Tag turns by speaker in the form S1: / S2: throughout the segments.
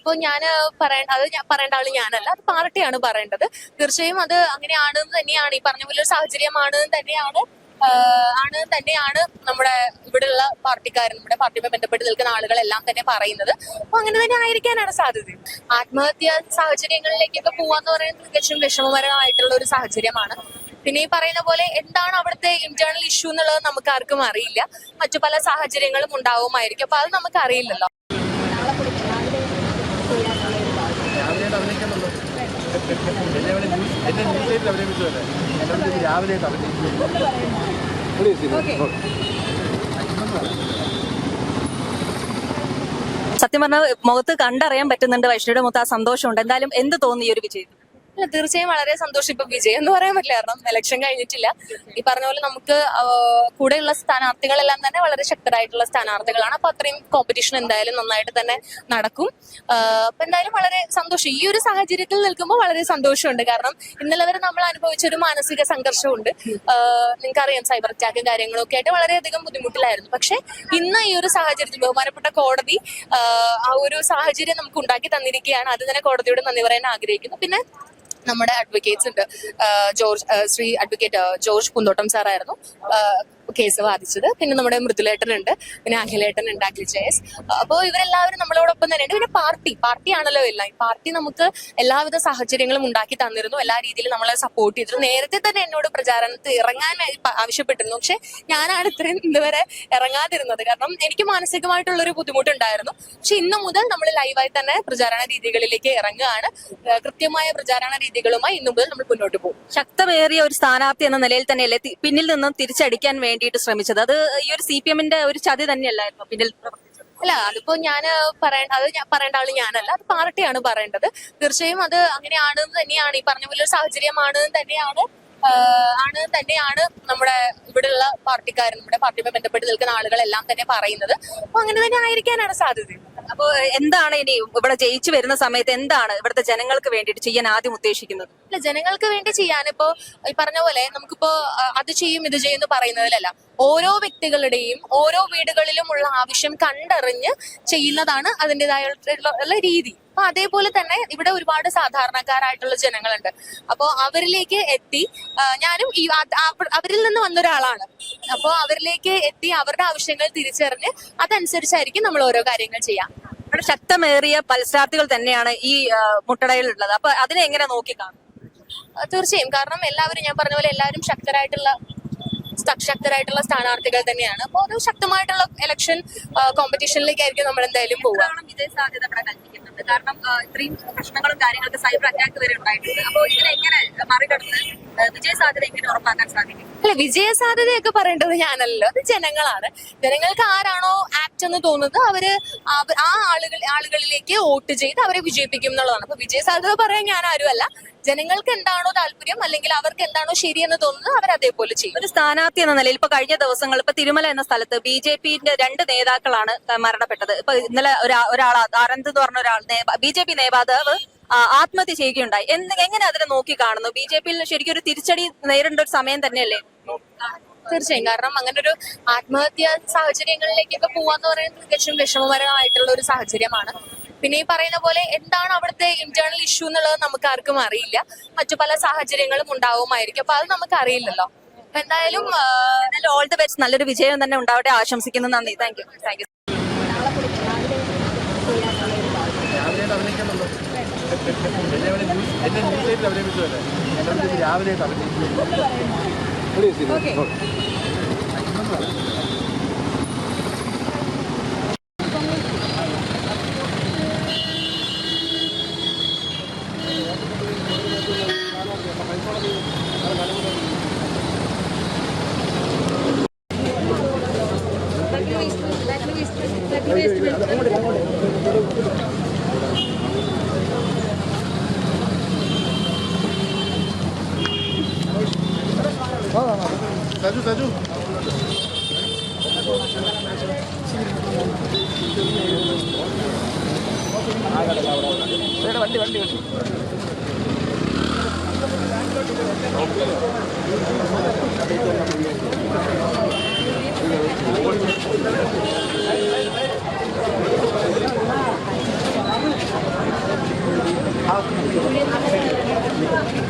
S1: അതിപ്പോ ഞാൻ പറയേണ്ട അത് ഞാൻ പറയേണ്ട ആൾ ഞാനല്ല അത് പാർട്ടിയാണ് പറയേണ്ടത്. തീർച്ചയായും അത് അങ്ങനെയാണെന്ന് തന്നെയാണ് ഈ പറഞ്ഞ പോലെ ഒരു സാഹചര്യമാണ് തന്നെയാണ് ആണ് തന്നെയാണ് നമ്മുടെ ഇവിടെയുള്ള പാർട്ടിക്കാർ നമ്മുടെ പാർട്ടിയുമായി ബന്ധപ്പെട്ട് നിൽക്കുന്ന ആളുകളെല്ലാം തന്നെ പറയുന്നത്. അപ്പൊ അങ്ങനെ തന്നെ ആയിരിക്കാനാണ് സാധ്യത. ആത്മഹത്യാ സാഹചര്യങ്ങളിലേക്കൊക്കെ പോവാന്ന് പറയുന്നത് തികച്ചും വിഷമകരമായിട്ടുള്ള ഒരു സാഹചര്യമാണ്. പിന്നെ ഈ പറയുന്ന പോലെ എന്താണ് അവിടുത്തെ ഇന്റേണൽ ഇഷ്യൂ എന്നുള്ളത് നമുക്ക് ആർക്കും അറിയില്ല. മറ്റു പല സാഹചര്യങ്ങളും ഉണ്ടാവുമായിരിക്കും. അപ്പൊ അത് നമുക്ക് അറിയില്ലല്ലോ
S2: രാവിലെയായിട്ട് അഭിനയിക്കണമല്ലോ എന്നെ ഇവിടെ ന്യൂസ് അഭിനയിപ്പിച്ചതല്ലേ അഭിനയിച്ചു
S3: സത്യം പറഞ്ഞാൽ മുഖത്ത് കണ്ടറിയാൻ പറ്റുന്നുണ്ട് വൈഷ്ണയുടെ മുഖത്ത് ആ സന്തോഷമുണ്ട്. എന്തായാലും എന്ത് തോന്നി ഈ ഒരു വിജയം?
S1: തീർച്ചയായും വളരെ സന്തോഷം. ഇപ്പൊ വിജയം എന്ന് പറയാൻ പറ്റില്ല കാരണം ഇലക്ഷൻ കഴിഞ്ഞിട്ടില്ല. ഈ പറഞ്ഞ പോലെ നമുക്ക് കൂടെയുള്ള സ്ഥാനാർത്ഥികളെല്ലാം തന്നെ വളരെ ശക്തരായിട്ടുള്ള സ്ഥാനാർത്ഥികളാണ്. അപ്പൊ അത്രയും കോമ്പറ്റീഷൻ എന്തായാലും നന്നായിട്ട് തന്നെ നടക്കും. അപ്പൊ എന്തായാലും വളരെ സന്തോഷം. ഈ ഒരു സാഹചര്യത്തിൽ നിൽക്കുമ്പോൾ വളരെ സന്തോഷമുണ്ട്. കാരണം ഇന്നലെ വരെ നമ്മൾ അനുഭവിച്ച ഒരു മാനസിക സംഘർഷമുണ്ട്. നിങ്ങൾക്കറിയാം സൈബർ അറ്റാക്കും കാര്യങ്ങളും ഒക്കെ ആയിട്ട് വളരെയധികം ബുദ്ധിമുട്ടിലായിരുന്നു. പക്ഷെ ഇന്ന് ഈ ഒരു സാഹചര്യത്തിൽ ബഹുമാനപ്പെട്ട കോടതി ആ ഒരു സാഹചര്യം നമുക്ക് ഉണ്ടാക്കി തന്നിരിക്കുകയാണ്. അത് തന്നെ കോടതിയോട് നന്ദി പറയാൻ ആഗ്രഹിക്കുന്നു. പിന്നെ നമ്മുടെ അഡ്വക്കേറ്റ്സ് ഉണ്ട്. George Shri advocate George Kunthottam സാറായിരുന്നു കേസ് വാദിച്ചത് പിന്നെ നമ്മുടെ മൃദുലേട്ടൻ ഉണ്ട് പിന്നെ അഖിലേട്ടൻ ഉണ്ട് അഖിൽ ജയസ് അപ്പോൾ ഇവരെല്ലാവരും നമ്മളോടൊപ്പം തന്നെയുണ്ട്. പിന്നെ പാർട്ടി പാർട്ടിയാണല്ലോ എല്ലാം. ഈ പാർട്ടി നമുക്ക് എല്ലാവിധ സാഹചര്യങ്ങളും ഉണ്ടാക്കി തന്നിരുന്നു. എല്ലാ രീതിയിലും നമ്മളെ സപ്പോർട്ട് ചെയ്തിരുന്നു. നേരത്തെ തന്നെ എന്നോട് പ്രചാരണത്തിൽ ഇറങ്ങാൻ ആവശ്യപ്പെട്ടിരുന്നു. പക്ഷെ ഞാനാണ് ഇത്രയും ഇതുവരെ ഇറങ്ങാതിരുന്നത്. കാരണം എനിക്ക് മാനസികമായിട്ടുള്ളൊരു ബുദ്ധിമുട്ടുണ്ടായിരുന്നു. പക്ഷെ ഇന്ന് മുതൽ നമ്മൾ ലൈവായി തന്നെ പ്രചാരണ രീതികളിലേക്ക് ഇറങ്ങുകയാണ്. കൃത്യമായ പ്രചാരണ രീതികളുമായി ഇന്നു മുതൽ നമ്മൾ മുന്നോട്ട് പോകും.
S3: ശക്തമേറിയ ഒരു സ്ഥാനാർത്ഥി എന്ന നിലയിൽ തന്നെയല്ലേ പിന്നിൽ നിന്നും തിരിച്ചടിക്കാൻ വേണ്ടിയിട്ട് ശ്രമിച്ചത്. അത് ഈ ഒരു സി പി എമ്മിന്റെ ഒരു ചതി തന്നെയല്ലായിരുന്നു? പിന്നിൽ
S1: അല്ല അതിപ്പോ ഞാൻ പറയേണ്ട അത് പറയേണ്ട ആൾ ഞാനല്ല. അത് പാർട്ടിയാണ് പറയേണ്ടത്. തീർച്ചയായും അത് അങ്ങനെയാണെന്ന് തന്നെയാണ് ഈ പറഞ്ഞ പോലെ ഒരു സാഹചര്യമാണ് തന്നെയാണ് ആണ് തന്നെയാണ് നമ്മുടെ ഇവിടെയുള്ള പാർട്ടിക്കാരും നമ്മുടെ പാർട്ടിയുമായി ബന്ധപ്പെട്ട് നിൽക്കുന്ന ആളുകളെല്ലാം തന്നെ പറയുന്നത്. അപ്പൊ അങ്ങനെ തന്നെ ആയിരിക്കാനാണ് സാധ്യത.
S3: അപ്പൊ എന്താണ് ഇനി ഇവിടെ ജയിച്ചു വരുന്ന സമയത്ത് എന്താണ് ഇവിടുത്തെ ജനങ്ങൾക്ക് വേണ്ടിട്ട് ചെയ്യാൻ ആദ്യം ഉദ്ദേശിക്കുന്നത്?
S1: അല്ല ജനങ്ങൾക്ക് വേണ്ടി ചെയ്യാനിപ്പോ ഈ പറഞ്ഞ പോലെ നമുക്കിപ്പോ അത് ചെയ്യും ഇത് ചെയ്യും എന്ന് പറയുന്നതിലല്ല. ഓരോ വ്യക്തികളുടെയും ഓരോ വീടുകളിലും ഉള്ള ആവശ്യം കണ്ടറിഞ്ഞ് ചെയ്യുന്നതാണ് അതിന്റെതായിട്ടുള്ള രീതി അപ്പൊ അതേപോലെ തന്നെ ഇവിടെ ഒരുപാട് സാധാരണക്കാരായിട്ടുള്ള ജനങ്ങളുണ്ട്. അപ്പോ അവരിലേക്ക് എത്തി ഞാനും ഈ അവരിൽ നിന്ന് വന്ന ഒരാളാണ്. അപ്പോൾ അവരിലേക്ക് എത്തി അവരുടെ ആവശ്യങ്ങൾ തിരിച്ചറിഞ്ഞ് അതനുസരിച്ചായിരിക്കും നമ്മൾ ഓരോ കാര്യങ്ങൾ ചെയ്യാം.
S3: ഇവിടെ ശക്തമേറിയ മത്സരാർത്ഥികൾ തന്നെയാണ് ഈ മുട്ടടയിലുള്ളത്. അപ്പൊ അതിനെ എങ്ങനെ നോക്കിക്കാണും
S1: കാണും? തീർച്ചയായും. കാരണം എല്ലാവരും ഞാൻ പറഞ്ഞ പോലെ എല്ലാവരും ശക്തരായിട്ടുള്ള ശക്തരായിട്ടുള്ള സ്ഥാനാർത്ഥികൾ തന്നെയാണ്. അപ്പോൾ ഒരു ശക്തമായിട്ടുള്ള ഇലക്ഷൻ കോമ്പറ്റീഷനിലേക്കായിരിക്കും നമ്മൾ എന്തായാലും പോവുക.
S3: കൽപ്പിക്കുന്നുണ്ട് കാരണം ഇത്രയും പ്രശ്നങ്ങളും കാര്യങ്ങളൊക്കെ സൈബർ അറ്റാക്ക് വരെ ഉണ്ടായിട്ടുണ്ട്. അപ്പോൾ ഇതിനെ എങ്ങനെ മറികടന്ന് വിജയ സാധ്യത എങ്ങനെ ഉറപ്പാക്കാൻ സാധിക്കും?
S1: അല്ല വിജയ സാധ്യതയൊക്കെ പറയേണ്ടത് ഞാനല്ലോ അത് ജനങ്ങളാണ്. ജനങ്ങൾക്ക് ആരാണോ ആപ്റ്റ് എന്ന് തോന്നുന്നത് അവർ ആ ആളുകൾ ആളുകളിലേക്ക് വോട്ട് ചെയ്ത് അവരെ വിജയിപ്പിക്കും എന്നുള്ളതാണ്. അപ്പൊ വിജയ സാധ്യത പറയാൻ ഞാൻ ആരുമല്ല. ജനങ്ങൾക്ക് എന്താണോ താല്പര്യം അല്ലെങ്കിൽ അവർക്ക് എന്താണോ ശരിയെന്ന് തോന്നുന്നത് അവർ അതേപോലെ ചെയ്യും.
S3: ഒരു സ്ഥാനാർത്ഥി എന്ന നിലയിൽ ഇപ്പൊ കഴിഞ്ഞ ദിവസങ്ങൾ ഇപ്പൊ തിരുമല എന്ന സ്ഥലത്ത് ബി ജെ പിന്റെ രണ്ട് നേതാക്കളാണ് മരണപ്പെട്ടത്. ഇപ്പൊ ഇന്നലെ ഒരാൾ ആനന്ദ് എന്ന് പറഞ്ഞ ഒരാൾ ബി ജെ പി നേതാവ് ആത്മഹത്യ ചെയ്യുകയുണ്ടായി. എന്ന് എങ്ങനെ അതിനെ നോക്കി കാണുന്നു? ബി ജെ പിയിൽ ശരിക്കും ഒരു തിരിച്ചടി നേരിടേണ്ട ഒരു സമയം തന്നെയല്ലേ?
S1: തീർച്ചയായും. കാരണം അങ്ങനെ ഒരു ആത്മഹത്യ സാഹചര്യങ്ങളിലേക്കൊക്കെ പോവാന്ന് പറയുന്നത് തികച്ചും വിഷമകരമായിട്ടുള്ള ഒരു സാഹചര്യമാണ്. പിന്നെ ഈ പറയുന്ന പോലെ എന്താണ് അവിടുത്തെ ഇന്റേണൽ ഇഷ്യൂ എന്നുള്ളത് നമുക്ക് ആർക്കും അറിയില്ല. മറ്റു പല സാഹചര്യങ്ങളും ഉണ്ടാവുമായിരിക്കും. അപ്പൊ അത് നമുക്ക് അറിയില്ലല്ലോ. അപ്പൊ എന്തായാലും
S3: ഓൾ ദി ബെസ്റ്റ് നല്ലൊരു വിജയം തന്നെ ഉണ്ടാവട്ടെ. ആശംസിക്കുന്നു. നന്ദി. താങ്ക് യു താങ്ക് യു
S2: രാവിലെയായിട്ട് അഭിനയിക്കണമല്ലോ എന്നെ ഇവിടെ ന്യൂസ് എന്നെ ന്യൂസിലേക്ക് അഭിനയിപ്പിച്ചതല്ലേ എന്നോട്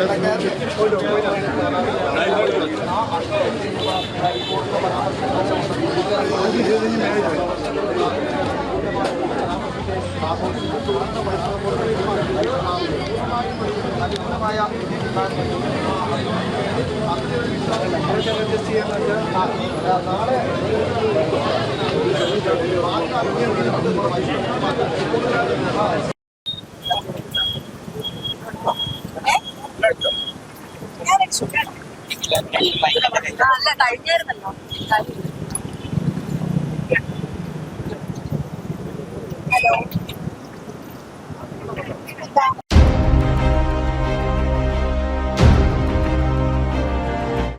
S2: രാവിലെയായിട്ട് അഭിനയിച്ചു സജു സജു വണ്ടി വണ്ടി വണ്ടി
S3: അല്ല കഴിഞ്ഞായിരുന്നല്ലോ. ഹലോ.